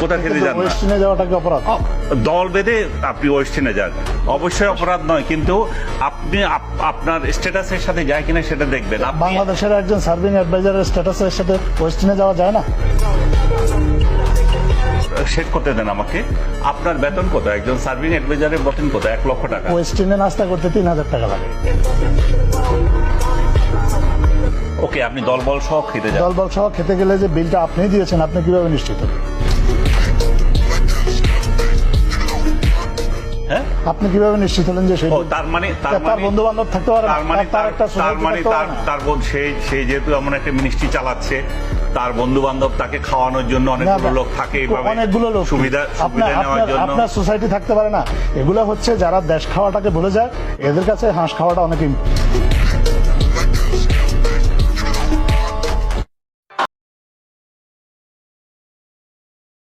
কোথা খেতে যান ওয়েস্টিনে যাওয়াটা অপরাধ? দল বেঁধে আপনি ওয়েস্টিনে যান। অবশ্যই অপরাধ নয় কিন্তু আপনি আপনার স্ট্যাটাসের সাথে যায় কিনা সেটা দেখবেন। বাংলাদেশের একজন সার্ভিং অ্যাডভাইজারের স্ট্যাটাসের সাথে ওয়েস্টিনে যাওয়া যায় না? করতে দেন আমাকে। আপনার বেতন কত? একজন সার্ভিং অ্যাডভাইজারের বেতন কত? এক লক্ষ টাকা। ওয়েস্টিনে নাস্তা করতে তিন হাজার টাকা লাগে। ওকে আপনি দলবল সহ খেতে যান। দলবল সহ খেতে গেলে যে বিলটা আপনি দিয়েছেন আপনি কীভাবে নিশ্চিত হবেন? হ্যাঁ? আপনি কীভাবে নিশ্চিত হলেন যে সেই তার মানে তার বন্ধু বান্ধব থাকতে পারে তার মানে তার- একটা তার মানে তার তার যেহেতু এমন একটা মিনিস্ট্রি চালাচ্ছে তার বন্ধু বান্ধব তাকে খাওয়ানোর জন্য অনেকগুলো লোক থাকে অনেকগুলো লোক। সুবিধা আপনার সুবিধা নেওয়ার জন্য। আপনার সোসাইটি থাকতে পারে না। এগুলো হচ্ছে যারা দেশ খাওয়াটাকে ভুলে যায় এদের কাছে হাঁস খাওয়াটা অনেক